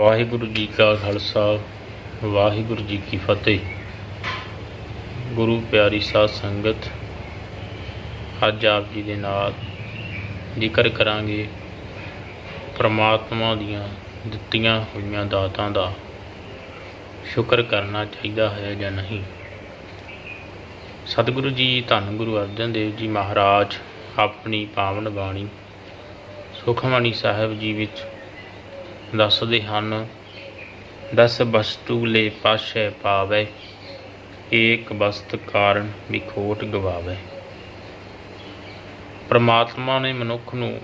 ਵਾਹਿਗੁਰੂ ਜੀ ਕਾ ਖਾਲਸਾ, ਵਾਹਿਗੁਰੂ ਜੀ ਕੀ ਫਤਿਹ। ਗੁਰੂ ਪਿਆਰੀ ਸਾਧ ਸੰਗਤ, ਅੱਜ ਆਪ ਜੀ ਦੇ ਨਾਲ ਜ਼ਿਕਰ ਕਰਾਂਗੇ ਪ੍ਰਮਾਤਮਾ ਦੀਆਂ ਦਿੱਤੀਆਂ ਹੋਈਆਂ ਦਾਤਾਂ ਦਾ ਸ਼ੁਕਰ ਕਰਨਾ ਚਾਹੀਦਾ ਹੈ ਜਾਂ ਨਹੀਂ। ਸਤਿਗੁਰੂ ਜੀ, ਧੰਨ ਗੁਰੂ ਅਰਜਨ ਦੇਵ ਜੀ ਮਹਾਰਾਜ, ਆਪਣੀ ਪਾਵਨ ਬਾਣੀ ਸੁਖਮਣੀ ਸਾਹਿਬ ਜੀ ਵਿੱਚ ਦੱਸਦੇ ਹਨ, ਦਸ ਵਸਤੂ ਲੈ ਪਾਸ਼ੈ ਪਾਵੈ, ਏਕ ਵਸਤ ਕਾਰਨ ਵਿਖੋਟ ਗਵਾਵੇ। ਪ੍ਰਮਾਤਮਾ ਨੇ ਮਨੁੱਖ ਨੂੰ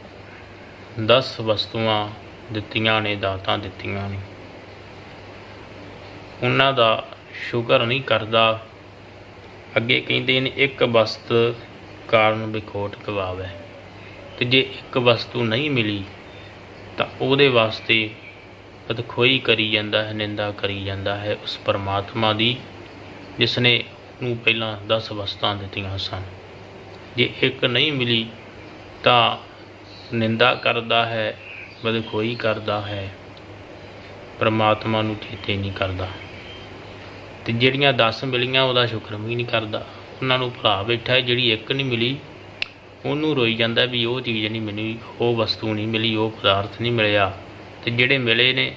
10 ਵਸਤੂਆਂ ਦਿੱਤੀਆਂ ਨੇ, ਦਾਤਾਂ ਦਿੱਤੀਆਂ ਨੇ। ਉਹਨਾਂ ਦਾ ਸ਼ੁਕਰ ਨਹੀਂ ਕਰਦਾ, ਅੱਗੇ ਕਹਿੰਦੇ ਨੇ, ਇੱਕ ਵਸਤ ਕਾਰਨ ਵਿਖੋਟ ਗਵਾਵੇ। ਤੇ ਜੇ ਇੱਕ ਵਸਤੂ ਨਹੀਂ ਮਿਲੀ ਤਾਂ ਉਹਦੇ ਵਾਸਤੇ ਬਦਖੋਈ ਕਰੀ ਜਾਂਦਾ ਹੈ, ਨਿੰਦਾ ਕਰੀ ਜਾਂਦਾ ਹੈ ਉਸ ਪਰਮਾਤਮਾ ਦੀ ਜਿਸ ਨੇ ਨੂੰ ਪਹਿਲਾਂ 10 ਵਸਤਾਂ ਦਿੱਤੀਆਂ ਸਨ। ਜੇ ਇੱਕ ਨਹੀਂ ਮਿਲੀ ਤਾਂ ਨਿੰਦਾ ਕਰਦਾ ਹੈ, ਬਦਖੋਈ ਕਰਦਾ ਹੈ, ਪਰਮਾਤਮਾ ਨੂੰ ਚੇਤੇ ਨਹੀਂ ਕਰਦਾ। ਤੇ ਜਿਹੜੀਆਂ 10 ਮਿਲੀਆਂ ਉਹਦਾ ਸ਼ੁਕਰ ਵੀ ਨਹੀਂ ਕਰਦਾ। ਉਹਨਾਂ ਨੂੰ ਭੁਲਾ ਬੈਠਾ ਜਿਹੜੀ ਇੱਕ ਨਹੀਂ ਮਿਲੀ ਉਹਨੂੰ ਰੋਈ ਜਾਂਦਾ ਵੀ ਉਹ ਚੀਜ਼ ਨਹੀਂ ਮਿਲੀ ਉਹ ਵਸਤੂ ਨਹੀਂ ਮਿਲੀ, ਉਹ ਪਦਾਰਥ ਨਹੀਂ ਮਿਲਿਆ। ਤੇ ਜਿਹੜੇ ਮਿਲੇ ਨੇ,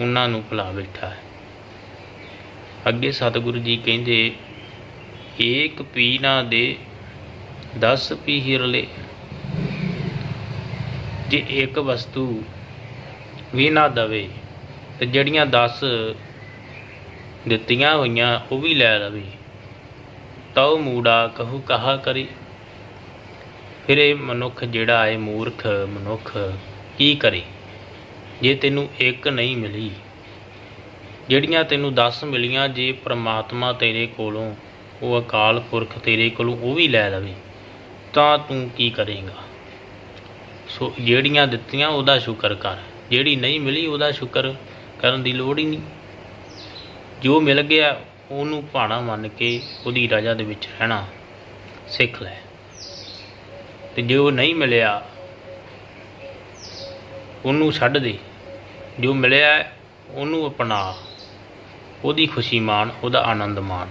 ਉਹਨਾਂ ਨੂੰ ਭੁਲਾ ਬੈਠਾ ਹੈ। ਅੱਗੇ ਸਤਿਗੁਰੂ ਜੀ ਕਹਿੰਦੇ, ਏਕ ਪੀ ਨਾ ਦੇ 10 ਪੀ ਹਿਰਲੇ ਜੇ ਇੱਕ ਵਸਤੂ ਵੀ ਨਾ ਦਵੇ, ਤੇ ਜਿਹੜੀਆਂ 10 ਦਿੱਤੀਆਂ ਹੋਈਆਂ, ਉਹ ਵੀ ਲੈ ਲਵੇ। ਤਉ ਮੂੜਾ ਕਹੂ ਕਹਾ ਕਰੀ। ਫਿਰ ਇਹ ਮਨੁੱਖ ਜਿਹੜਾ ਹੈ, ਮੂਰਖ ਮਨੁੱਖ ਕੀ ਕਰੇ? ਜੇ ਤੈਨੂੰ ਇੱਕ ਨਹੀਂ ਮਿਲੀ, ਜਿਹੜੀਆਂ ਤੈਨੂੰ 10 ਮਿਲੀਆਂ, ਜੇ ਪ੍ਰਮਾਤਮਾ ਤੇਰੇ ਕੋਲੋਂ, ਉਹ ਅਕਾਲ ਪੁਰਖ ਤੇਰੇ ਕੋਲੋਂ ਉਹ ਵੀ ਲੈ ਲਵੇ, ਤਾਂ ਤੂੰ ਕੀ ਕਰੇਗਾ? ਸੋ ਜਿਹੜੀਆਂ ਦਿੱਤੀਆਂ, ਉਹਦਾ ਸ਼ੁਕਰ ਕਰ। ਜਿਹੜੀ ਨਹੀਂ ਮਿਲੀ, ਉਹਦਾ ਸ਼ੁਕਰ ਕਰਨ ਦੀ ਲੋੜ ਹੀ ਨਹੀਂ। ਜੋ ਮਿਲ ਗਿਆ, ਉਹਨੂੰ ਭਾਣਾ ਮੰਨ ਕੇ ਉਹਦੀ ਰਜਾ ਦੇ ਵਿੱਚ ਰਹਿਣਾ ਸਿੱਖ ਲੈ। ਤੇ ਜੇ ਉਹ ਨਹੀਂ ਮਿਲਿਆ, ਉਹਨੂੰ ਛੱਡ ਦੇ। ਜੋ ਮਿਲਿਆ, ਉਹਨੂੰ ਅਪਣਾ। ਉਹਦੀ ਖੁਸ਼ੀ ਮਾਣ, ਉਹਦਾ ਆਨੰਦ ਮਾਣ।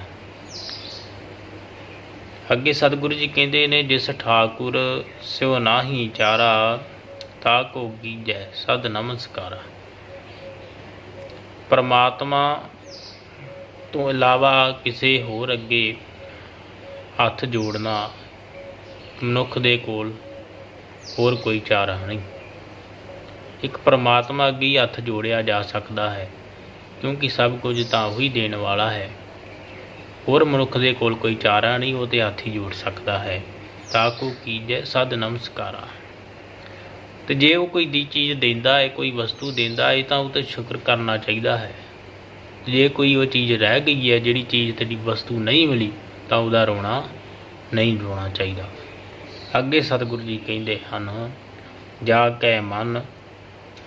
ਅੱਗੇ ਸਤਿਗੁਰੂ ਜੀ ਕਹਿੰਦੇ ਨੇ, ਜਿਸ ਠਾਕੁਰ ਸਿਉ ਨਾਹੀ ਚਾਰਾ, ਤਾ ਕੋ ਕੀਜੈ ਸਦ ਨਮਸਕਾਰ। ਪਰਮਾਤਮਾ ਤੋਂ ਇਲਾਵਾ ਕਿਸੇ ਹੋਰ ਅੱਗੇ ਹੱਥ ਜੋੜਨਾ ਮਨੁੱਖ ਦੇ ਕੋਲ ਹੋਰ ਕੋਈ ਚਾਰਾ ਨਹੀਂ। ਇੱਕ ਪਰਮਾਤਮਾ ਅੱਗੇ ਹੀ ਹੱਥ ਜੋੜਿਆ ਜਾ ਸਕਦਾ ਹੈ, ਕਿਉਂਕਿ ਸਭ ਕੁਝ ਤਾਂ ਉਹੀ ਦੇਣ ਵਾਲਾ ਹੈ। ਹੋਰ ਮਨੁੱਖ ਦੇ ਕੋਲ ਕੋਈ ਚਾਰਾ ਨਹੀਂ, ਉਹ ਤੇ ਹੱਥ ਹੀ ਜੋੜ ਸਕਦਾ ਹੈ। ਤਾਕੂ ਕੀਜੈ ਸਦ ਨਮਸਕਾਰਾ। ਤੇ ਜੇ ਉਹ ਕੋਈ ਦੀ ਚੀਜ਼ ਦਿੰਦਾ ਹੈ, ਕੋਈ ਵਸਤੂ ਦਿੰਦਾ ਹੈ, ਤਾਂ ਉਹ ਤੇ ਸ਼ੁਕਰ ਕਰਨਾ ਚਾਹੀਦਾ ਹੈ। ਜੇ ਕੋਈ ਉਹ ਚੀਜ਼ ਰਹਿ ਗਈ ਹੈ, ਜਿਹੜੀ ਚੀਜ਼ ਤੇਰੀ ਵਸਤੂ ਨਹੀਂ ਮਿਲੀ, ਤਾਂ ਉਹਦਾ ਰੋਣਾ ਨਹੀਂ ਰੋਣਾ ਚਾਹੀਦਾ। ਅੱਗੇ ਸਤਿਗੁਰੂ ਜੀ ਕਹਿੰਦੇ ਹਨ, ਜਾ ਕੈ ਮਨ,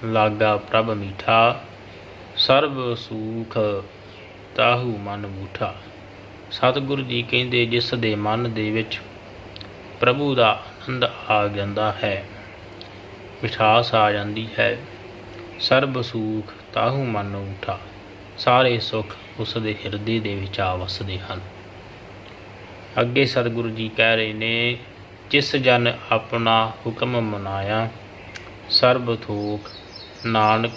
ਲਾਗਾ ਪ੍ਰਭ ਮੀਠਾ, ਸਰਬ ਸੂਖ ਤਾਹੂ ਮਨ ਮੂਠਾ ਸਤਿਗੁਰੂ ਜੀ ਕਹਿੰਦੇ, ਜਿਸ ਦੇ ਮਨ ਦੇ ਵਿੱਚ ਪ੍ਰਭੂ ਦਾ ਆਨੰਦ ਆ ਜਾਂਦਾ ਹੈ, ਮਿਠਾਸ ਆ ਜਾਂਦੀ ਹੈ, ਸਰਬ ਸੂਖ ਤਾਹੂ ਮਨ ਉਠਾ ਸਾਰੇ ਸੁੱਖ ਉਸ ਦੇ ਹਿਰਦੇ ਦੇ ਵਿੱਚ ਆ ਵਸਦੇ ਹਨ। ਅੱਗੇ ਸਤਿਗੁਰੂ ਜੀ ਕਹਿ ਰਹੇ ਨੇ ਜਿਸ ਜਨ ਆਪਣਾ ਹੁਕਮ ਮਨਾਇਆ, ਸਰਬ ਥੋਕ ਨਾਨਕ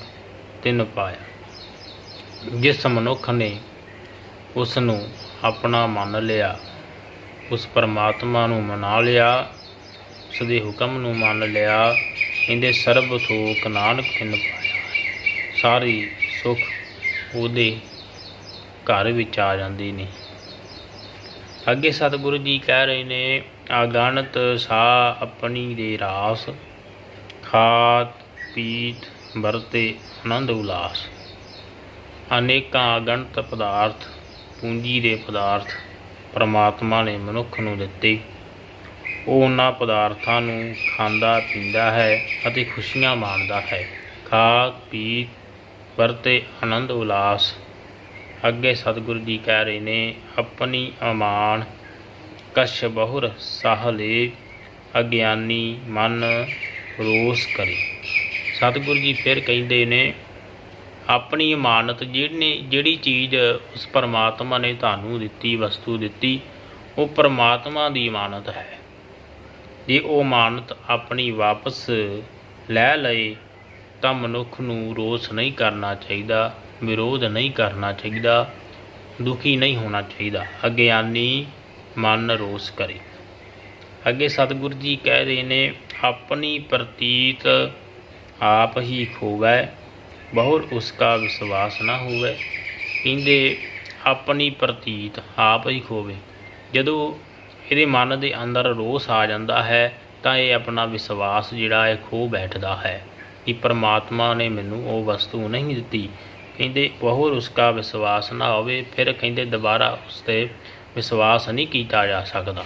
ਤਿਨ ਪਾਇਆ। ਜਿਸ ਮਨੁੱਖ ਨੇ ਉਸ ਨੂੰ ਆਪਣਾ ਮੰਨ ਲਿਆ, ਉਸ ਪਰਮਾਤਮਾ ਨੂੰ ਮਨਾ ਲਿਆ ਉਸ ਦੇ ਹੁਕਮ ਨੂੰ ਮੰਨ ਲਿਆ, ਇਹਦੇ ਸਰਬ ਥੂਕ ਨਾਨਕ ਤਿਨ ਪਾਇਆ। ਸਾਰੀ ਸੁਖ ਉਹਦੇ ਘਰ ਵਿੱਚ ਆ ਜਾਂਦੀ ਨੇ। ਅੱਗੇ ਸਤਿਗੁਰੂ ਜੀ ਕਹਿ ਰਹੇ ਨੇ ਆਗਣਤ ਸਾ ਆਪਣੀ ਦੇ ਰਾਸ, ਖਾਤ ਪੀਤ ਵਰਤੇ ਆਨੰਦ ਉਲਾਸ। ਅਨੇਕਾਂ ਅਗਣਤ ਪਦਾਰਥ, ਪੂੰਜੀ ਦੇ ਪਦਾਰਥ ਪ੍ਰਮਾਤਮਾ ਨੇ ਮਨੁੱਖ ਨੂੰ ਦਿੱਤੇ। ਉਹ ਉਹਨਾਂ ਪਦਾਰਥਾਂ ਨੂੰ ਖਾਂਦਾ, ਪੀਂਦਾ ਹੈ ਅਤੇ ਖੁਸ਼ੀਆਂ ਮਾਣਦਾ ਹੈ। ਖਾਤ ਪੀਤ ਵਰਤੇ ਆਨੰਦ ਉਲਾਸ। ਅੱਗੇ ਸਤਿਗੁਰੂ ਜੀ ਕਹਿ ਰਹੇ ਨੇ, ਆਪਣੀ ਅਮਾਨ ਕਛ ਬਹੁਰ ਸਾਹਲੇ ਅਗਿਆਨੀ ਮਨ ਰੋਸ ਕਰੇ। ਸਤਿਗੁਰੂ ਜੀ ਫਿਰ ਕਹਿੰਦੇ ਨੇ, ਆਪਣੀ ਇਮਾਨਤ ਜਿਹਨੇ ਜਿਹੜੀ ਚੀਜ਼ ਉਸ ਪਰਮਾਤਮਾ ਨੇ ਤੁਹਾਨੂੰ ਦਿੱਤੀ, ਵਸਤੂ ਦਿੱਤੀ, ਉਹ ਪਰਮਾਤਮਾ ਦੀ ਇਮਾਨਤ ਹੈ। ਜੇ ਉਹ ਇਮਾਨਤ ਆਪਣੀ ਵਾਪਸ ਲੈ ਲਏ, ਤਾਂ ਮਨੁੱਖ ਨੂੰ ਰੋਸ ਨਹੀਂ ਕਰਨਾ ਚਾਹੀਦਾ, ਵਿਰੋਧ ਨਹੀਂ ਕਰਨਾ ਚਾਹੀਦਾ, ਦੁਖੀ ਨਹੀਂ ਹੋਣਾ ਚਾਹੀਦਾ। ਅਗਿਆਨੀ ਮਨ ਰੋਸ ਕਰੇ। ਅੱਗੇ ਸਤਿਗੁਰੂ ਜੀ ਕਹਿ ਰਹੇ ਨੇ, ਆਪਣੀ ਪ੍ਰਤੀਤ ਆਪ ਹੀ ਖੋਵੈ, ਬਹੁਰ ਉਸਕਾ ਵਿਸ਼ਵਾਸ ਨਾ ਹੋਵੇ। ਕਹਿੰਦੇ, ਆਪਣੀ ਪ੍ਰਤੀਤ ਆਪ ਹੀ ਖੋਵੇ। ਜਦੋਂ ਇਹਦੇ ਮਨ ਦੇ ਅੰਦਰ ਰੋਸ ਆ ਜਾਂਦਾ ਹੈ, ਤਾਂ ਇਹ ਆਪਣਾ ਵਿਸ਼ਵਾਸ ਜਿਹੜਾ ਹੈ, ਖੋ ਬੈਠਦਾ ਹੈ ਕਿ ਪਰਮਾਤਮਾ ਨੇ ਮੈਨੂੰ ਉਹ ਵਸਤੂ ਨਹੀਂ ਦਿੱਤੀ। ਕਹਿੰਦੇ, ਬਹੁਰ ਉਸਕਾ ਵਿਸ਼ਵਾਸ ਨਾ ਹੋਵੇ, ਫਿਰ ਕਹਿੰਦੇ ਦੁਬਾਰਾ ਉਸ ਤੇ ਵਿਸ਼ਵਾਸ ਨਹੀਂ ਕੀਤਾ ਜਾ ਸਕਦਾ।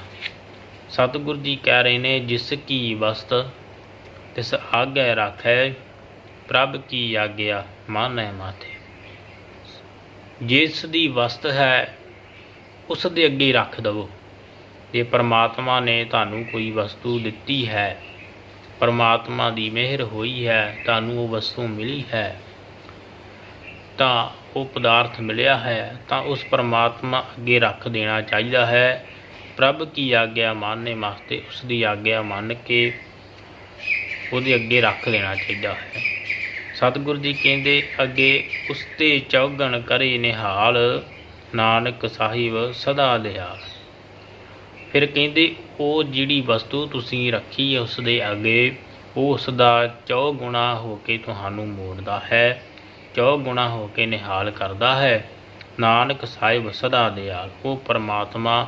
ਸਤਿਗੁਰੂ ਜੀ ਕਹਿ ਰਹੇ ਨੇ, ਜਿਸ ਕੀ ਵਸਤ, ਤਿਸ ਆਗੈ ਰੱਖੈ, ਪ੍ਰਭ ਕੀ ਆਗਿਆ ਮਾਨੈ ਮਾਥੇ। ਜਿਸ ਦੀ ਵਸਤ ਹੈ, ਉਸ ਦੇ ਅੱਗੇ ਰੱਖ ਦਵੋ। ਜੇ ਪਰਮਾਤਮਾ ਨੇ ਤੁਹਾਨੂੰ ਕੋਈ ਵਸਤੂ ਦਿੱਤੀ ਹੈ, ਪਰਮਾਤਮਾ ਦੀ ਮਿਹਰ ਹੋਈ ਹੈ, ਤੁਹਾਨੂੰ ਉਹ ਵਸਤੂ ਮਿਲੀ ਹੈ ਤਾਂ ਉਹ ਪਦਾਰਥ ਮਿਲਿਆ ਹੈ, ਤਾਂ ਉਸ ਪਰਮਾਤਮਾ ਅੱਗੇ ਰੱਖ ਦੇਣਾ ਚਾਹੀਦਾ ਹੈ। ਪ੍ਰਭ ਕੀ ਆਗਿਆ ਮੰਨਨੇ ਵਾਸਤੇ ਉਸ ਦੀ ਆਗਿਆ ਮੰਨ ਕੇ ਉਹਦੇ ਅੱਗੇ ਰੱਖ ਦੇਣਾ ਚਾਹੀਦਾ ਹੈ। ਸਤਿਗੁਰੂ ਜੀ ਕਹਿੰਦੇ, ਅੱਗੇ ਉਸ ਤੇ ਚੌਗਣ ਕਰੇ ਨਿਹਾਲ, ਨਾਨਕ ਸਾਹਿਬ ਸਦਾ ਦਿਆਲ। ਫਿਰ ਕਹਿੰਦੇ, ਉਹ ਜਿਹੜੀ ਵਸਤੂ ਤੁਸੀਂ ਰੱਖੀ ਹੈ ਉਸ ਦੇ ਅੱਗੇ, ਉਹ ਉਸ ਦਾ ਚੌਗੁਣਾ ਹੋ ਕੇ ਤੁਹਾਨੂੰ ਮੋੜਦਾ ਹੈ। ਚੌਗੁਣਾ ਹੋ ਕੇ ਨਿਹਾਲ ਕਰਦਾ ਹੈ? ਨਾਨਕ ਸਾਹਿਬ ਸਦਾ ਦਿਆਲ। ਉਹ ਪਰਮਾਤਮਾ